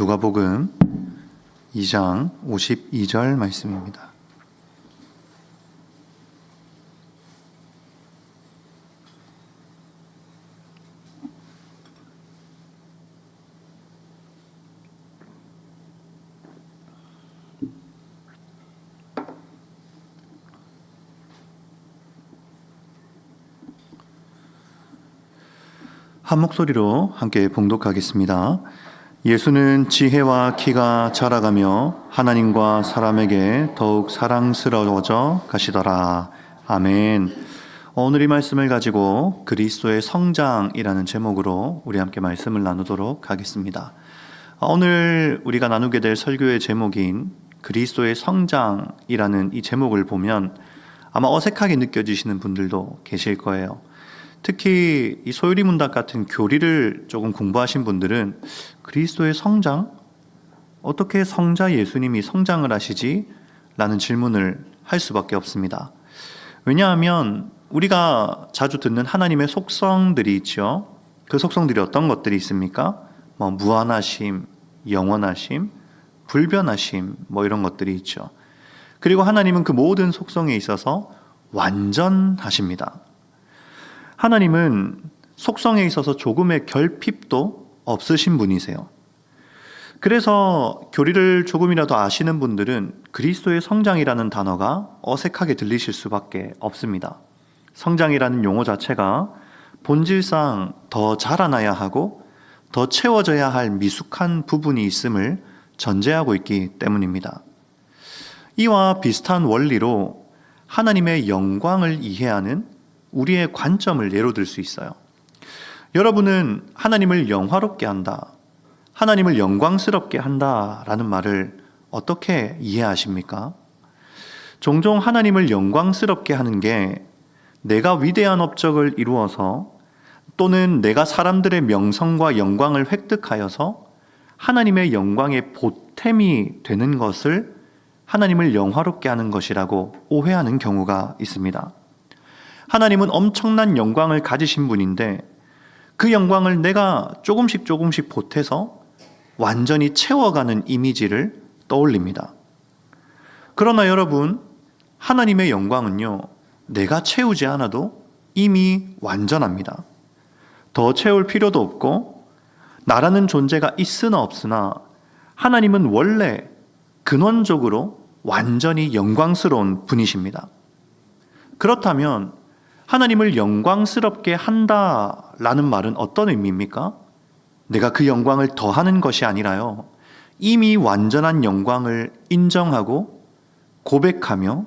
누가복음 2장 52절 말씀입니다. 한 목소리로 함께 봉독하겠습니다. 예수는 지혜와 키가 자라가며 하나님과 사람에게 더욱 사랑스러워져 가시더라. 아멘. 오늘 이 말씀을 가지고 그리스도의 성장이라는 제목으로 우리 함께 말씀을 나누도록 하겠습니다. 오늘 우리가 나누게 될 설교의 제목인 그리스도의 성장이라는 이 제목을 보면 아마 어색하게 느껴지시는 분들도 계실 거예요. 특히 이 소유리 문답 같은 교리를 조금 공부하신 분들은 그리스도의 성장 어떻게 성자 예수님이 성장을 하시지? 라는 질문을 할 수밖에 없습니다. 왜냐하면 우리가 자주 듣는 하나님의 속성들이 있죠. 그 속성들이 어떤 것들이 있습니까? 뭐 무한하심, 영원하심, 불변하심 뭐 이런 것들이 있죠. 그리고 하나님은 그 모든 속성에 있어서 완전하십니다. 하나님은 속성에 있어서 조금의 결핍도 없으신 분이세요. 그래서 교리를 조금이라도 아시는 분들은 그리스도의 성장이라는 단어가 어색하게 들리실 수밖에 없습니다. 성장이라는 용어 자체가 본질상 더 자라나야 하고 더 채워져야 할 미숙한 부분이 있음을 전제하고 있기 때문입니다. 이와 비슷한 원리로 하나님의 영광을 이해하는 우리의 관점을 예로 들 수 있어요. 여러분은 하나님을 영화롭게 한다, 하나님을 영광스럽게 한다 라는 말을 어떻게 이해하십니까? 종종 하나님을 영광스럽게 하는 게 내가 위대한 업적을 이루어서 또는 내가 사람들의 명성과 영광을 획득하여서 하나님의 영광의 보탬이 되는 것을 하나님을 영화롭게 하는 것이라고 오해하는 경우가 있습니다. 하나님은 엄청난 영광을 가지신 분인데 그 영광을 내가 조금씩 조금씩 보태서 완전히 채워가는 이미지를 떠올립니다. 그러나 여러분, 하나님의 영광은요, 내가 채우지 않아도 이미 완전합니다. 더 채울 필요도 없고, 나라는 존재가 있으나 없으나, 하나님은 원래 근원적으로 완전히 영광스러운 분이십니다. 그렇다면, 하나님을 영광스럽게 한다라는 말은 어떤 의미입니까? 내가 그 영광을 더하는 것이 아니라요. 이미 완전한 영광을 인정하고 고백하며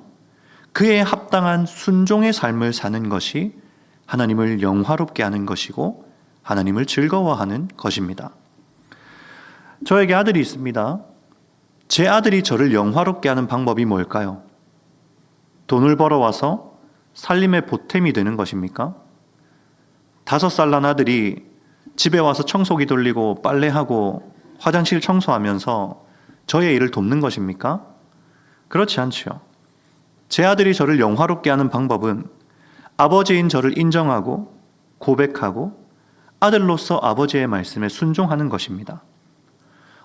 그에 합당한 순종의 삶을 사는 것이 하나님을 영화롭게 하는 것이고 하나님을 즐거워하는 것입니다. 저에게 아들이 있습니다. 제 아들이 저를 영화롭게 하는 방법이 뭘까요? 돈을 벌어와서 살림의 보탬이 되는 것입니까? 다섯 살 난 아들이 집에 와서 청소기 돌리고 빨래하고 화장실 청소하면서 저의 일을 돕는 것입니까? 그렇지 않지요. 제 아들이 저를 영화롭게 하는 방법은 아버지인 저를 인정하고 고백하고 아들로서 아버지의 말씀에 순종하는 것입니다.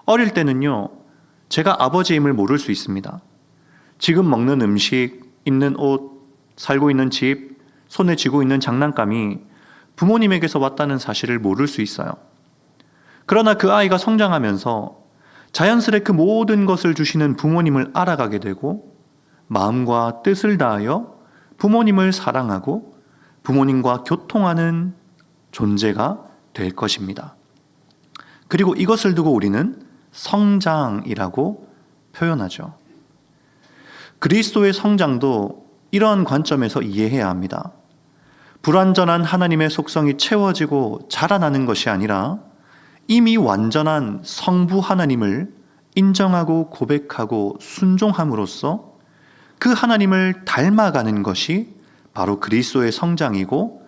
어릴 때는요, 제가 아버지임을 모를 수 있습니다. 지금 먹는 음식, 입는 옷, 살고 있는 집, 손에 쥐고 있는 장난감이 부모님에게서 왔다는 사실을 모를 수 있어요. 그러나 그 아이가 성장하면서 자연스레 그 모든 것을 주시는 부모님을 알아가게 되고 마음과 뜻을 다하여 부모님을 사랑하고 부모님과 교통하는 존재가 될 것입니다. 그리고 이것을 두고 우리는 성장이라고 표현하죠. 그리스도의 성장도 이러한 관점에서 이해해야 합니다. 불완전한 하나님의 속성이 채워지고 자라나는 것이 아니라 이미 완전한 성부 하나님을 인정하고 고백하고 순종함으로써 그 하나님을 닮아가는 것이 바로 그리스도의 성장이고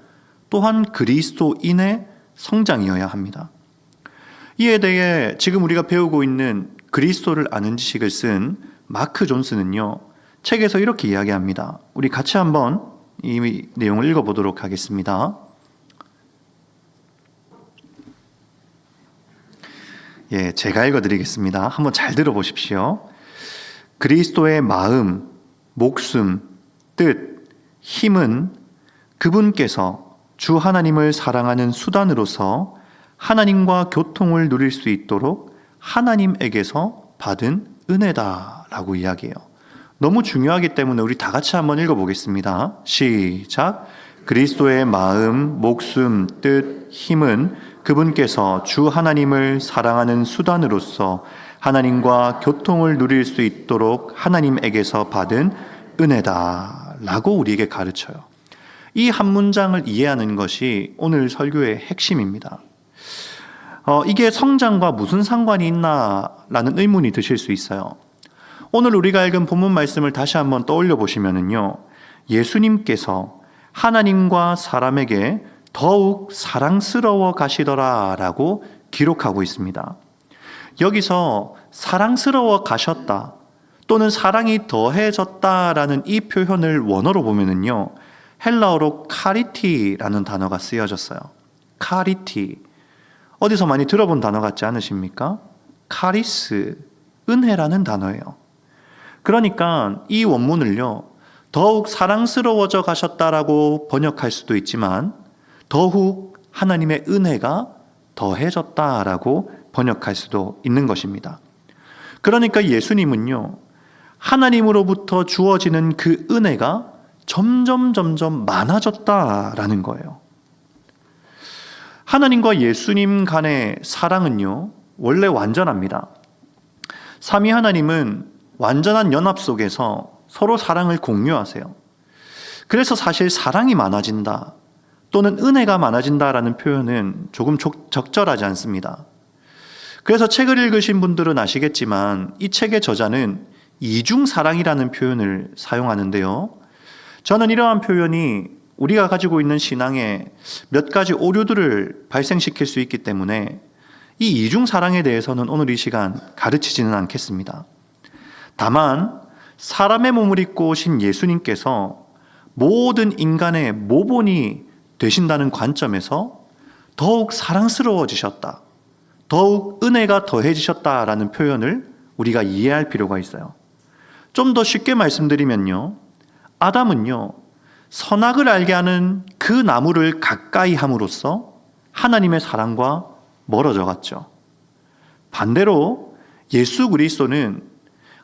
또한 그리스도인의 성장이어야 합니다. 이에 대해 지금 우리가 배우고 있는 그리스도를 아는 지식을 쓴 마크 존스는요, 책에서 이렇게 이야기합니다. 우리 같이 한번 이 내용을 읽어보도록 하겠습니다. 예, 제가 읽어드리겠습니다. 한번 잘 들어보십시오. 그리스도의 마음, 목숨, 뜻, 힘은 그분께서 주 하나님을 사랑하는 수단으로서 하나님과 교통을 누릴 수 있도록 하나님에게서 받은 은혜다라고 이야기해요. 너무 중요하기 때문에 우리 다 같이 한번 읽어보겠습니다. 시작. 그리스도의 마음, 목숨, 뜻, 힘은 그분께서 주 하나님을 사랑하는 수단으로서 하나님과 교통을 누릴 수 있도록 하나님에게서 받은 은혜다 라고 우리에게 가르쳐요. 이 한 문장을 이해하는 것이 오늘 설교의 핵심입니다. 어, 이게 성장과 무슨 상관이 있나 라는 의문이 드실 수 있어요. 오늘 우리가 읽은 본문 말씀을 다시 한번 떠올려 보시면은요. 예수님께서 하나님과 사람에게 더욱 사랑스러워 가시더라라고 기록하고 있습니다. 여기서 사랑스러워 가셨다 또는 사랑이 더해졌다라는 이 표현을 원어로 보면은요. 헬라어로 카리티라는 단어가 쓰여졌어요. 카리티. 어디서 많이 들어본 단어 같지 않으십니까? 카리스, 은혜라는 단어예요. 그러니까 이 원문을요, 더욱 사랑스러워져 가셨다라고 번역할 수도 있지만, 더욱 하나님의 은혜가 더해졌다라고 번역할 수도 있는 것입니다. 그러니까 예수님은요, 하나님으로부터 주어지는 그 은혜가 점점 점점 많아졌다라는 거예요. 하나님과 예수님 간의 사랑은요, 원래 완전합니다. 삼위 하나님은 완전한 연합 속에서 서로 사랑을 공유하세요. 그래서 사실 사랑이 많아진다 또는 은혜가 많아진다라는 표현은 조금 적절하지 않습니다. 그래서 책을 읽으신 분들은 아시겠지만 이 책의 저자는 이중 사랑이라는 표현을 사용하는데요. 저는 이러한 표현이 우리가 가지고 있는 신앙에 몇 가지 오류들을 발생시킬 수 있기 때문에 이 이중 사랑에 대해서는 오늘 이 시간 가르치지는 않겠습니다. 다만 사람의 몸을 입고 오신 예수님께서 모든 인간의 모본이 되신다는 관점에서 더욱 사랑스러워지셨다. 더욱 은혜가 더해지셨다라는 표현을 우리가 이해할 필요가 있어요. 좀 더 쉽게 말씀드리면요. 아담은요. 선악을 알게 하는 그 나무를 가까이 함으로써 하나님의 사랑과 멀어져 갔죠. 반대로 예수 그리스도는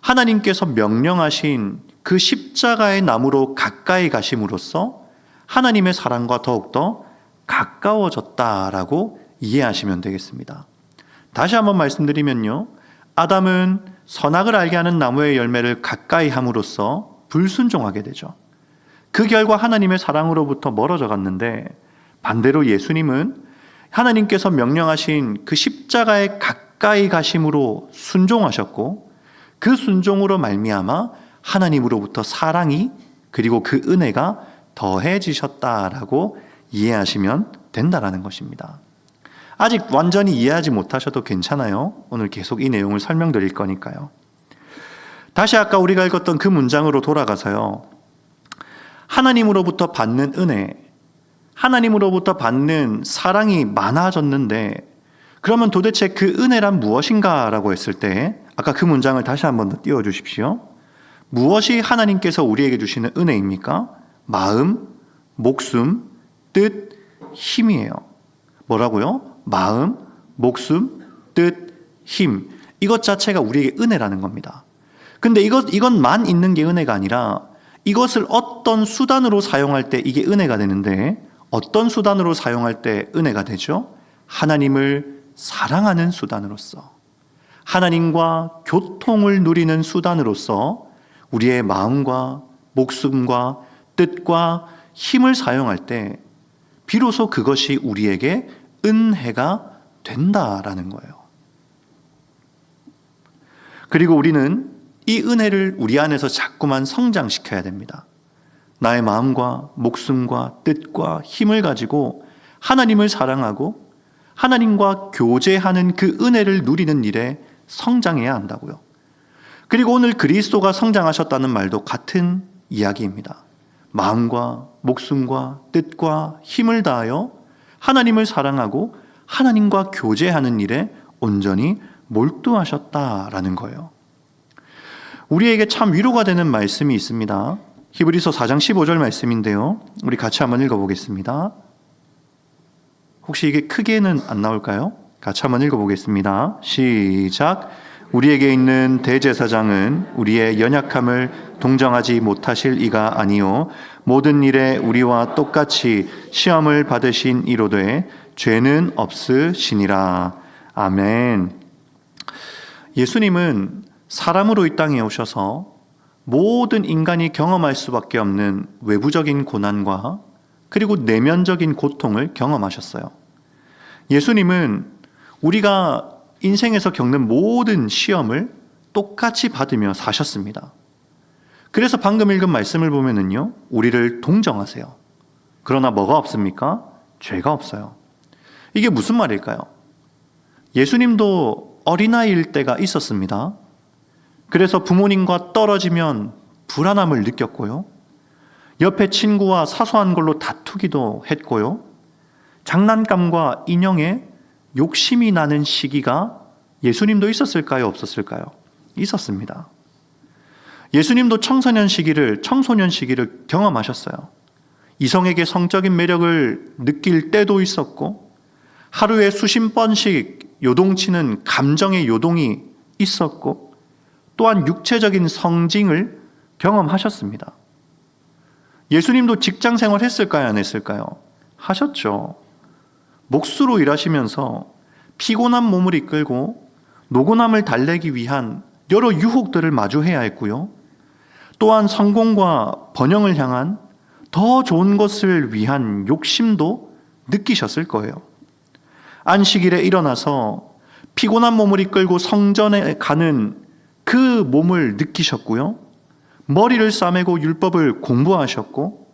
하나님께서 명령하신 그 십자가의 나무로 가까이 가심으로써 하나님의 사랑과 더욱더 가까워졌다라고 이해하시면 되겠습니다. 다시 한번 말씀드리면요. 아담은 선악을 알게 하는 나무의 열매를 가까이 함으로써 불순종하게 되죠. 그 결과 하나님의 사랑으로부터 멀어져 갔는데 반대로 예수님은 하나님께서 명령하신 그 십자가에 가까이 가심으로 순종하셨고 그 순종으로 말미암아 하나님으로부터 사랑이 그리고 그 은혜가 더해지셨다라고 이해하시면 된다라는 것입니다. 아직 완전히 이해하지 못하셔도 괜찮아요. 오늘 계속 이 내용을 설명드릴 거니까요. 다시 아까 우리가 읽었던 그 문장으로 돌아가서요. 하나님으로부터 받는 은혜, 하나님으로부터 받는 사랑이 많아졌는데 그러면 도대체 그 은혜란 무엇인가 라고 했을 때 아까 그 문장을 다시 한번 더 띄워 주십시오. 무엇이 하나님께서 우리에게 주시는 은혜입니까? 마음, 목숨, 뜻, 힘이에요. 뭐라고요? 마음, 목숨, 뜻, 힘. 이것 자체가 우리에게 은혜라는 겁니다. 근데 이것, 이것만 있는 게 은혜가 아니라 이것을 어떤 수단으로 사용할 때 이게 은혜가 되는데 어떤 수단으로 사용할 때 은혜가 되죠? 하나님을 사랑하는 수단으로서 하나님과 교통을 누리는 수단으로서 우리의 마음과 목숨과 뜻과 힘을 사용할 때 비로소 그것이 우리에게 은혜가 된다라는 거예요. 그리고 우리는 이 은혜를 우리 안에서 자꾸만 성장시켜야 됩니다. 나의 마음과 목숨과 뜻과 힘을 가지고 하나님을 사랑하고 하나님과 교제하는 그 은혜를 누리는 일에 성장해야 한다고요. 그리고 오늘 그리스도가 성장하셨다는 말도 같은 이야기입니다. 마음과 목숨과 뜻과 힘을 다하여 하나님을 사랑하고 하나님과 교제하는 일에 온전히 몰두하셨다라는 거예요. 우리에게 참 위로가 되는 말씀이 있습니다. 히브리서 4장 15절 말씀인데요. 우리 같이 한번 읽어보겠습니다. 혹시 이게 크게는 안 나올까요? 같이 한번 읽어보겠습니다. 시작. 우리에게 있는 대제사장은 우리의 연약함을 동정하지 못하실 이가 아니요 모든 일에 우리와 똑같이 시험을 받으신 이로되 죄는 없으시니라. 아멘. 예수님은 사람으로 이 땅에 오셔서 모든 인간이 경험할 수밖에 없는 외부적인 고난과 그리고 내면적인 고통을 경험하셨어요. 예수님은 우리가 인생에서 겪는 모든 시험을 똑같이 받으며 사셨습니다. 그래서 방금 읽은 말씀을 보면은요, 우리를 동정하세요. 그러나 뭐가 없습니까? 죄가 없어요. 이게 무슨 말일까요? 예수님도 어린아이일 때가 있었습니다. 그래서 부모님과 떨어지면 불안함을 느꼈고요. 옆에 친구와 사소한 걸로 다투기도 했고요. 장난감과 인형에 욕심이 나는 시기가 예수님도 있었을까요? 없었을까요? 있었습니다. 예수님도 청소년 시기를, 청소년 시기를 경험하셨어요. 이성에게 성적인 매력을 느낄 때도 있었고, 하루에 수십 번씩 요동치는 감정의 요동이 있었고, 또한 육체적인 성징을 경험하셨습니다. 예수님도 직장 생활 했을까요? 안 했을까요? 하셨죠. 몫으로 일하시면서 피곤한 몸을 이끌고 노곤함을 달래기 위한 여러 유혹들을 마주해야 했고요. 또한 성공과 번영을 향한 더 좋은 것을 위한 욕심도 느끼셨을 거예요. 안식일에 일어나서 피곤한 몸을 이끌고 성전에 가는 그 몸을 느끼셨고요. 머리를 싸매고 율법을 공부하셨고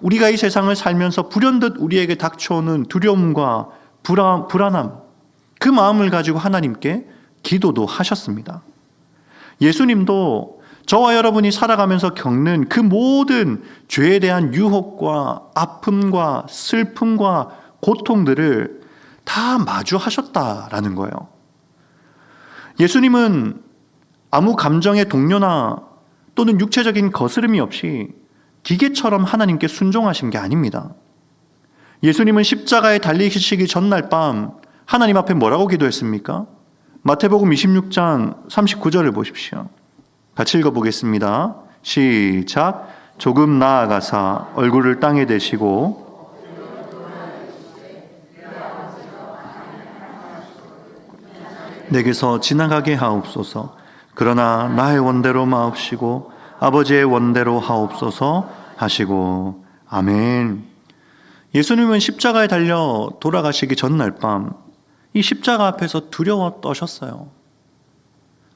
우리가 이 세상을 살면서 불현듯 우리에게 닥쳐오는 두려움과 불안, 불안함 그 마음을 가지고 하나님께 기도도 하셨습니다. 예수님도 저와 여러분이 살아가면서 겪는 그 모든 죄에 대한 유혹과 아픔과 슬픔과 고통들을 다 마주하셨다라는 거예요. 예수님은 아무 감정의 동료나 또는 육체적인 거스름이 없이 기계처럼 하나님께 순종하신 게 아닙니다. 예수님은 십자가에 달리시기 전날 밤 하나님 앞에 뭐라고 기도했습니까? 마태복음 26장 39절을 보십시오. 같이 읽어보겠습니다. 시작. 조금 나아가사 얼굴을 땅에 대시고 내게서 지나가게 하옵소서. 그러나 나의 원대로 마옵시고 아버지의 원대로 하옵소서 하시고 아멘. 예수님은 십자가에 달려 돌아가시기 전날 밤 이 십자가 앞에서 두려워 떠셨어요.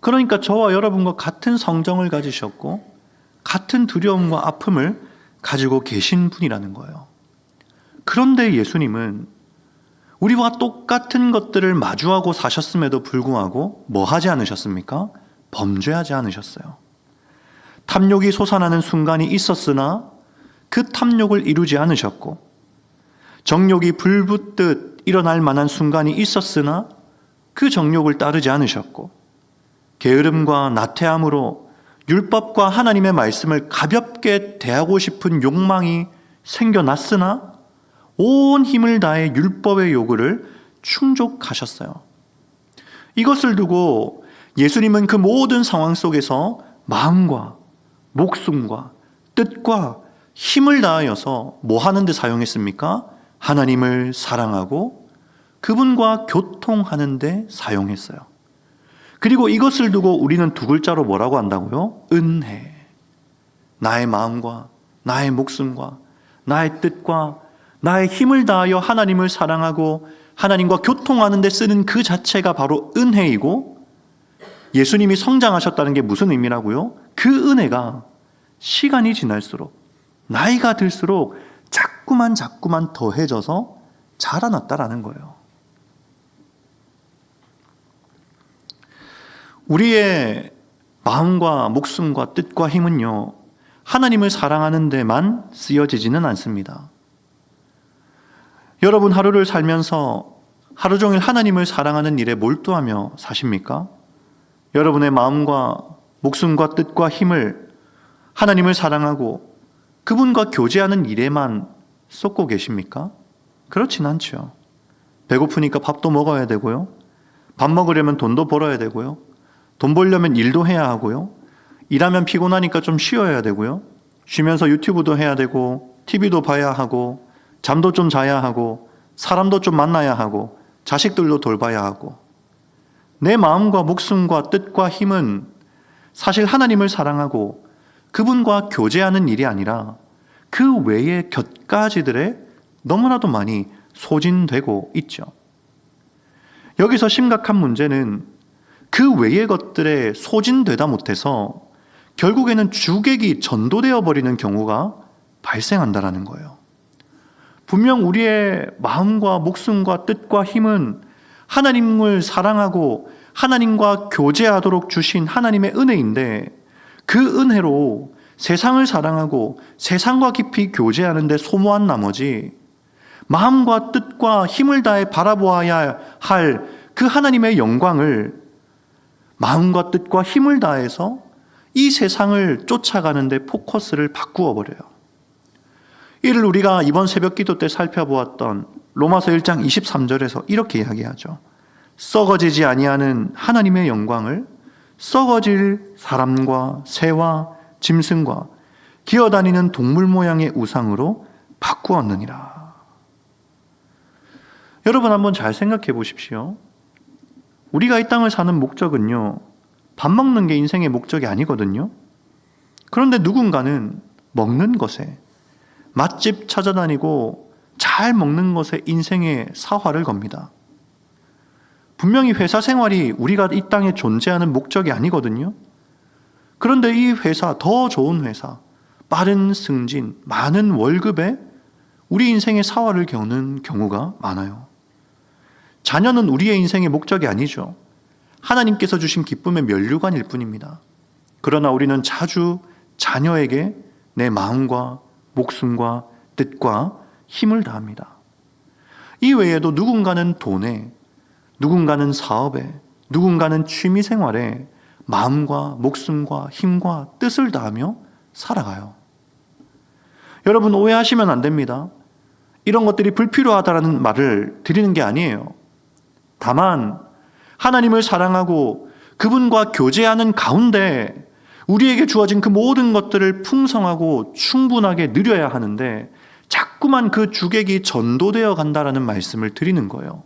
그러니까 저와 여러분과 같은 성정을 가지셨고 같은 두려움과 아픔을 가지고 계신 분이라는 거예요. 그런데 예수님은 우리와 똑같은 것들을 마주하고 사셨음에도 불구하고 뭐 하지 않으셨습니까? 범죄하지 않으셨어요. 탐욕이 솟아나는 순간이 있었으나 그 탐욕을 이루지 않으셨고 정욕이 불붙듯 일어날 만한 순간이 있었으나 그 정욕을 따르지 않으셨고 게으름과 나태함으로 율법과 하나님의 말씀을 가볍게 대하고 싶은 욕망이 생겨났으나 온 힘을 다해 율법의 요구를 충족하셨어요. 이것을 두고 예수님은 그 모든 상황 속에서 마음과 목숨과 뜻과 힘을 다하여서 뭐 하는데 사용했습니까? 하나님을 사랑하고 그분과 교통하는데 사용했어요. 그리고 이것을 두고 우리는 두 글자로 뭐라고 한다고요? 은혜. 나의 마음과 나의 목숨과 나의 뜻과 나의 힘을 다하여 하나님을 사랑하고 하나님과 교통하는 데 쓰는 그 자체가 바로 은혜이고 예수님이 성장하셨다는 게 무슨 의미라고요? 그 은혜가 시간이 지날수록 나이가 들수록 자꾸만 자꾸만 더해져서 자라났다라는 거예요. 우리의 마음과 목숨과 뜻과 힘은요, 하나님을 사랑하는 데만 쓰여지지는 않습니다. 여러분 하루를 살면서 하루 종일 하나님을 사랑하는 일에 몰두하며 사십니까? 여러분의 마음과 목숨과 뜻과 힘을 하나님을 사랑하고 그분과 교제하는 일에만 쏟고 계십니까? 그렇진 않죠. 배고프니까 밥도 먹어야 되고요. 밥 먹으려면 돈도 벌어야 되고요. 돈 벌려면 일도 해야 하고요. 일하면 피곤하니까 좀 쉬어야 되고요. 쉬면서 유튜브도 해야 되고, TV도 봐야 하고, 잠도 좀 자야 하고, 사람도 좀 만나야 하고, 자식들도 돌봐야 하고. 내 마음과 목숨과 뜻과 힘은 사실 하나님을 사랑하고 그분과 교제하는 일이 아니라 그 외의 곁가지들에 너무나도 많이 소진되고 있죠. 여기서 심각한 문제는 그 외의 것들에 소진되다 못해서 결국에는 주객이 전도되어 버리는 경우가 발생한다라는 거예요. 분명 우리의 마음과 목숨과 뜻과 힘은 하나님을 사랑하고 하나님과 교제하도록 주신 하나님의 은혜인데 그 은혜로 세상을 사랑하고 세상과 깊이 교제하는데 소모한 나머지 마음과 뜻과 힘을 다해 바라보아야 할 그 하나님의 영광을 마음과 뜻과 힘을 다해서 이 세상을 쫓아가는데 포커스를 바꾸어 버려요. 이를 우리가 이번 새벽 기도 때 살펴보았던 로마서 1장 23절에서 이렇게 이야기하죠. 썩어지지 아니하는 하나님의 영광을 썩어질 사람과 새와 짐승과 기어다니는 동물 모양의 우상으로 바꾸었느니라. 여러분 한번 잘 생각해 보십시오. 우리가 이 땅을 사는 목적은요, 밥 먹는 게 인생의 목적이 아니거든요. 그런데 누군가는 먹는 것에, 맛집 찾아다니고 잘 먹는 것에 인생의 사활을 겁니다. 분명히 회사 생활이 우리가 이 땅에 존재하는 목적이 아니거든요. 그런데 이 회사, 더 좋은 회사, 빠른 승진, 많은 월급에 우리 인생의 사활을 겪는 경우가 많아요. 자녀는 우리의 인생의 목적이 아니죠. 하나님께서 주신 기쁨의 면류관일 뿐입니다. 그러나 우리는 자주 자녀에게 내 마음과 목숨과 뜻과 힘을 다합니다. 이 외에도 누군가는 돈에, 누군가는 사업에, 누군가는 취미 생활에 마음과 목숨과 힘과 뜻을 다하며 살아가요. 여러분 오해하시면 안 됩니다. 이런 것들이 불필요하다라는 말을 드리는 게 아니에요. 다만 하나님을 사랑하고 그분과 교제하는 가운데 우리에게 주어진 그 모든 것들을 풍성하고 충분하게 누려야 하는데 자꾸만 그 주객이 전도되어 간다라는 말씀을 드리는 거예요.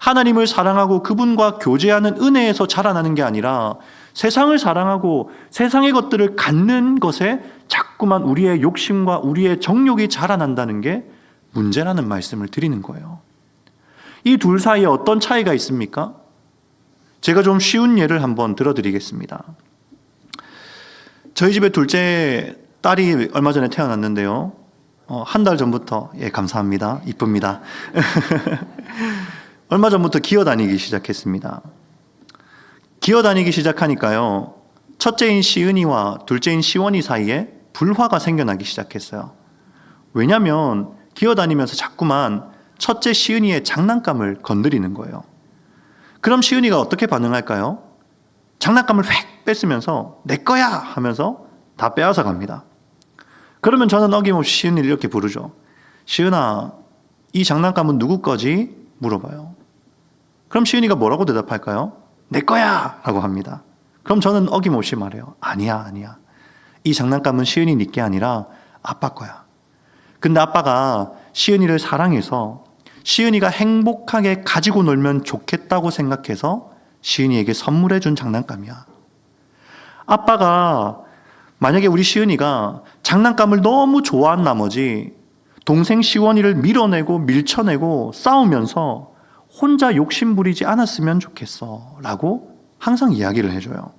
하나님을 사랑하고 그분과 교제하는 은혜에서 자라나는 게 아니라 세상을 사랑하고 세상의 것들을 갖는 것에 자꾸만 우리의 욕심과 우리의 정욕이 자라난다는 게 문제라는 말씀을 드리는 거예요. 이 둘 사이에 어떤 차이가 있습니까? 제가 좀 쉬운 예를 한번 들어드리겠습니다. 저희 집에 둘째 딸이 얼마 전에 태어났는데요. 어, 한 달 전부터, 예, 감사합니다. 이쁩니다. 얼마 전부터 기어 다니기 시작했습니다. 기어 다니기 시작하니까요. 첫째인 시은이와 둘째인 시원이 사이에 불화가 생겨나기 시작했어요. 왜냐면 기어 다니면서 자꾸만 첫째 시은이의 장난감을 건드리는 거예요. 그럼 시은이가 어떻게 반응할까요? 장난감을 획 뺏으면서 내 거야 하면서 다 빼앗아 갑니다. 그러면 저는 어김없이 시은이를 이렇게 부르죠. 시은아, 이 장난감은 누구 거지? 물어봐요. 그럼 시은이가 뭐라고 대답할까요? 내 거야! 라고 합니다. 그럼 저는 어김없이 말해요. 아니야, 아니야. 이 장난감은 시은이 니게 아니라 아빠 거야. 근데 아빠가 시은이를 사랑해서 시은이가 행복하게 가지고 놀면 좋겠다고 생각해서 시은이에게 선물해 준 장난감이야. 아빠가 만약에 우리 시은이가 장난감을 너무 좋아한 나머지 동생 시원이를 밀어내고 밀쳐내고 싸우면서 혼자 욕심 부리지 않았으면 좋겠어. 라고 항상 이야기를 해줘요.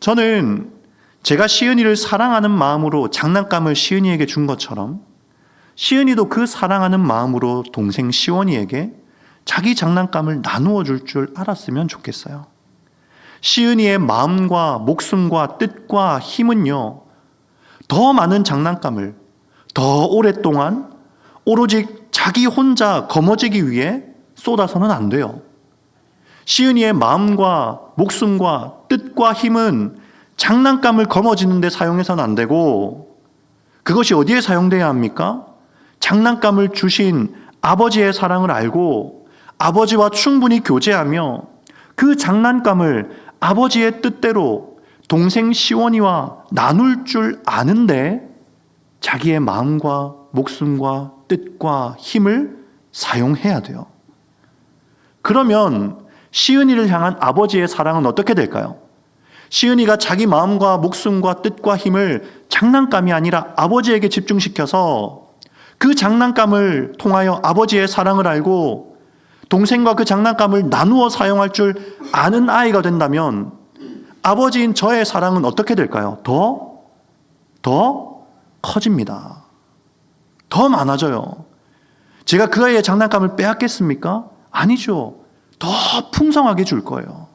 저는 제가 시은이를 사랑하는 마음으로 장난감을 시은이에게 준 것처럼 시은이도 그 사랑하는 마음으로 동생 시원이에게 자기 장난감을 나누어 줄 줄 알았으면 좋겠어요. 시은이의 마음과 목숨과 뜻과 힘은요, 더 많은 장난감을 더 오랫동안 오로지 자기 혼자 거머쥐기 위해 쏟아서는 안 돼요. 시은이의 마음과 목숨과 뜻과 힘은 장난감을 거머쥐는데 사용해서는 안 되고 그것이 어디에 사용돼야 합니까? 장난감을 주신 아버지의 사랑을 알고 아버지와 충분히 교제하며 그 장난감을 아버지의 뜻대로 동생 시원이와 나눌 줄 아는데 자기의 마음과 목숨과 뜻과 힘을 사용해야 돼요. 그러면 시은이를 향한 아버지의 사랑은 어떻게 될까요? 시은이가 자기 마음과 목숨과 뜻과 힘을 장난감이 아니라 아버지에게 집중시켜서 그 장난감을 통하여 아버지의 사랑을 알고 동생과 그 장난감을 나누어 사용할 줄 아는 아이가 된다면 아버지인 저의 사랑은 어떻게 될까요? 더, 더 커집니다. 더 많아져요. 제가 그 아이의 장난감을 빼앗겠습니까? 아니죠. 더 풍성하게 줄 거예요.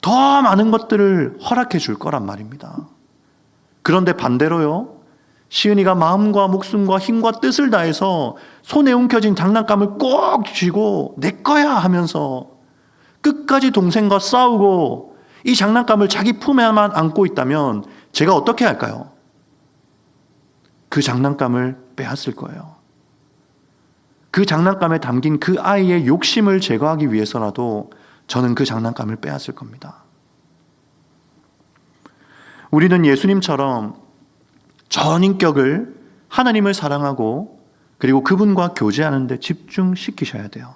더 많은 것들을 허락해 줄 거란 말입니다. 그런데 반대로요. 시은이가 마음과 목숨과 힘과 뜻을 다해서 손에 움켜진 장난감을 꼭 쥐고 내 거야 하면서 끝까지 동생과 싸우고 이 장난감을 자기 품에만 안고 있다면 제가 어떻게 할까요? 그 장난감을 빼앗을 거예요. 그 장난감에 담긴 그 아이의 욕심을 제거하기 위해서라도 저는 그 장난감을 빼앗을 겁니다. 우리는 예수님처럼 전인격을 하나님을 사랑하고 그리고 그분과 교제하는 데 집중시키셔야 돼요.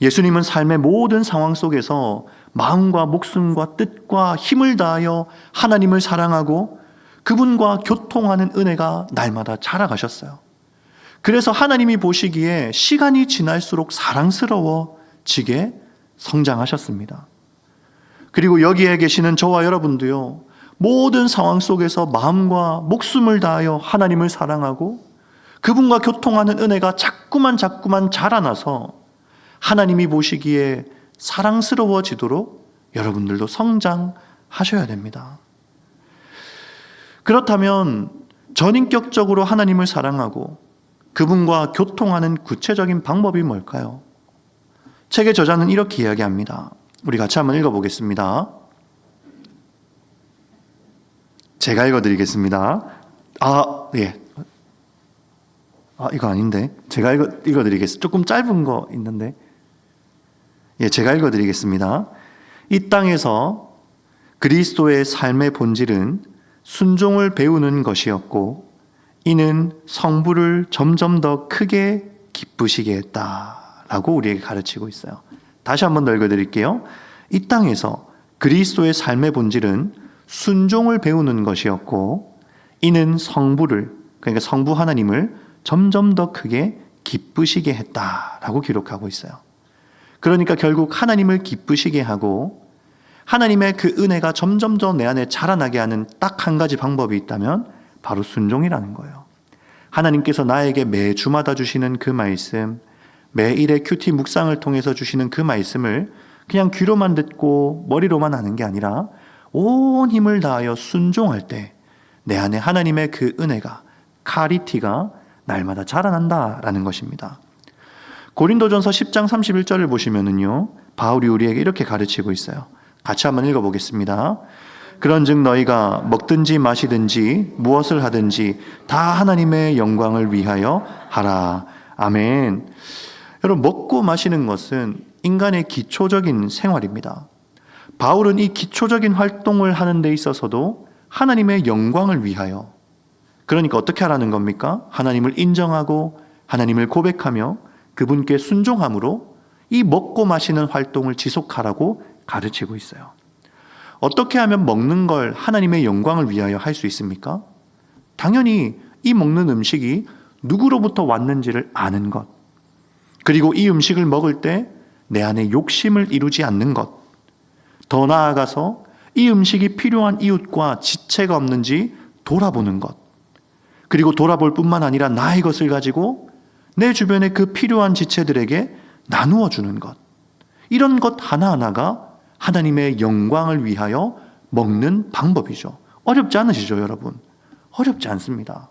예수님은 삶의 모든 상황 속에서 마음과 목숨과 뜻과 힘을 다하여 하나님을 사랑하고 그분과 교통하는 은혜가 날마다 자라가셨어요. 그래서 하나님이 보시기에 시간이 지날수록 사랑스러워지게 성장하셨습니다. 그리고 여기에 계시는 저와 여러분도요, 모든 상황 속에서 마음과 목숨을 다하여 하나님을 사랑하고 그분과 교통하는 은혜가 자꾸만 자꾸만 자라나서 하나님이 보시기에 사랑스러워지도록 여러분들도 성장하셔야 됩니다. 그렇다면 전인격적으로 하나님을 사랑하고 그분과 교통하는 구체적인 방법이 뭘까요? 책의 저자는 이렇게 이야기합니다. 우리 같이 한번 읽어보겠습니다. 제가 읽어드리겠습니다. 아, 예. 아, 이거 아닌데. 제가 읽어, 읽어드리겠습니다. 조금 짧은 거 있는데. 예, 제가 읽어드리겠습니다. 이 땅에서 그리스도의 삶의 본질은 순종을 배우는 것이었고, 이는 성부를 점점 더 크게 기쁘시게 했다라고 우리에게 가르치고 있어요. 다시 한번 더 읽어드릴게요. 이 땅에서 그리스도의 삶의 본질은 순종을 배우는 것이었고, 이는 성부를, 그러니까 성부 하나님을 점점 더 크게 기쁘시게 했다라고 기록하고 있어요. 그러니까 결국 하나님을 기쁘시게 하고 하나님의 그 은혜가 점점 더 내 안에 자라나게 하는 딱 한 가지 방법이 있다면 바로 순종이라는 거예요. 하나님께서 나에게 매주마다 주시는 그 말씀, 매일의 큐티 묵상을 통해서 주시는 그 말씀을 그냥 귀로만 듣고 머리로만 아는 게 아니라 온 힘을 다하여 순종할 때 내 안에 하나님의 그 은혜가 카리티가 날마다 자라난다라는 것입니다. 고린도전서 10장 31절을 보시면은요. 바울이 우리에게 이렇게 가르치고 있어요. 같이 한번 읽어 보겠습니다. 그런즉 너희가 먹든지 마시든지 무엇을 하든지 다 하나님의 영광을 위하여 하라. 아멘. 여러분 먹고 마시는 것은 인간의 기초적인 생활입니다. 바울은 이 기초적인 활동을 하는 데 있어서도 하나님의 영광을 위하여 그러니까 어떻게 하라는 겁니까? 하나님을 인정하고 하나님을 고백하며 그분께 순종함으로 이 먹고 마시는 활동을 지속하라고 가르치고 있어요. 어떻게 하면 먹는 걸 하나님의 영광을 위하여 할 수 있습니까? 당연히 이 먹는 음식이 누구로부터 왔는지를 아는 것. 그리고 이 음식을 먹을 때 내 안에 욕심을 이루지 않는 것. 더 나아가서 이 음식이 필요한 이웃과 지체가 없는지 돌아보는 것. 그리고 돌아볼 뿐만 아니라 나의 것을 가지고 내 주변의 그 필요한 지체들에게 나누어 주는 것. 이런 것 하나하나가 하나님의 영광을 위하여 먹는 방법이죠. 어렵지 않으시죠, 여러분? 어렵지 않습니다.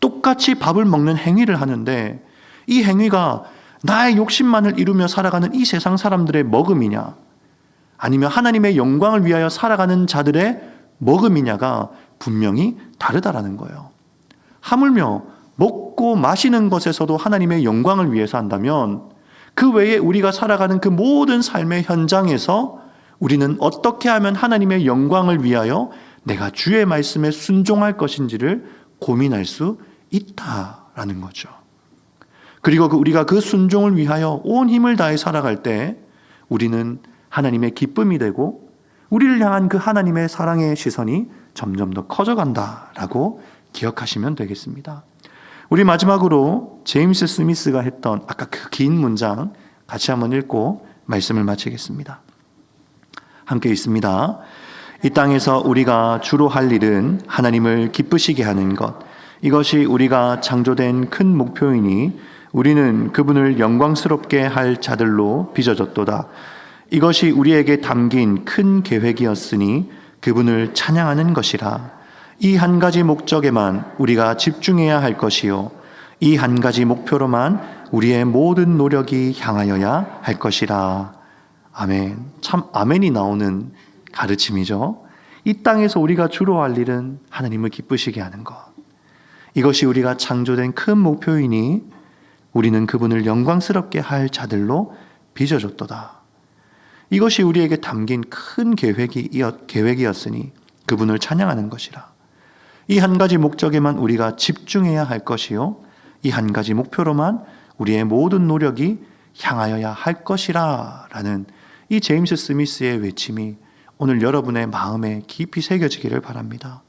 똑같이 밥을 먹는 행위를 하는데 이 행위가 나의 욕심만을 이루며 살아가는 이 세상 사람들의 먹음이냐? 아니면 하나님의 영광을 위하여 살아가는 자들의 먹음이냐가 분명히 다르다라는 거예요. 하물며 먹고 마시는 것에서도 하나님의 영광을 위해서 한다면 그 외에 우리가 살아가는 그 모든 삶의 현장에서 우리는 어떻게 하면 하나님의 영광을 위하여 내가 주의 말씀에 순종할 것인지를 고민할 수 있다라는 거죠. 그리고 그 우리가 그 순종을 위하여 온 힘을 다해 살아갈 때 우리는 하나님의 기쁨이 되고 우리를 향한 그 하나님의 사랑의 시선이 점점 더 커져간다라고 기억하시면 되겠습니다. 우리 마지막으로 제임스 스미스가 했던 아까 그 긴 문장 같이 한번 읽고 말씀을 마치겠습니다. 함께 있습니다. 이 땅에서 우리가 주로 할 일은 하나님을 기쁘시게 하는 것. 이것이 우리가 창조된 큰 목표이니 우리는 그분을 영광스럽게 할 자들로 빚어졌도다. 이것이 우리에게 담긴 큰 계획이었으니 그분을 찬양하는 것이라. 이 한 가지 목적에만 우리가 집중해야 할 것이요. 이 한 가지 목표로만 우리의 모든 노력이 향하여야 할 것이라. 아멘. 참 아멘이 나오는 가르침이죠. 이 땅에서 우리가 주로 할 일은 하나님을 기쁘시게 하는 것. 이것이 우리가 창조된 큰 목표이니 우리는 그분을 영광스럽게 할 자들로 빚어줬도다. 이것이 우리에게 담긴 큰 계획이, 계획이었으니 그분을 찬양하는 것이라. 이 한 가지 목적에만 우리가 집중해야 할 것이요. 이 한 가지 목표로만 우리의 모든 노력이 향하여야 할 것이라. 라는 이 제임스 스미스의 외침이 오늘 여러분의 마음에 깊이 새겨지기를 바랍니다.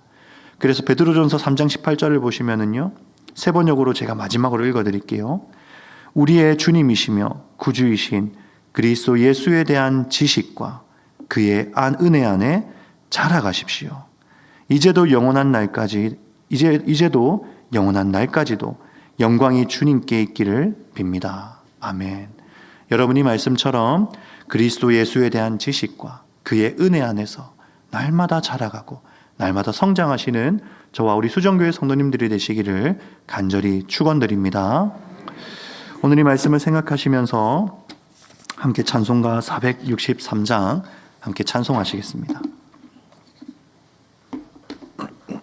그래서 베드로전서 3장 18절을 보시면은요. 세 번역으로 제가 마지막으로 읽어 드릴게요. 우리의 주님이시며 구주이신 그리스도 예수에 대한 지식과 그의 안 은혜 안에 자라가십시오. 이제도 영원한 날까지 이제 이제도 영원한 날까지도 영광이 주님께 있기를 빕니다. 아멘. 여러분이 말씀처럼 그리스도 예수에 대한 지식과 그의 은혜 안에서 날마다 자라가고 날마다 성장하시는 저와 우리 수정교회 성도님들이 되시기를 간절히 축원드립니다. 오늘 이 말씀을 생각하시면서 함께 찬송가 463장 함께 찬송하시겠습니다.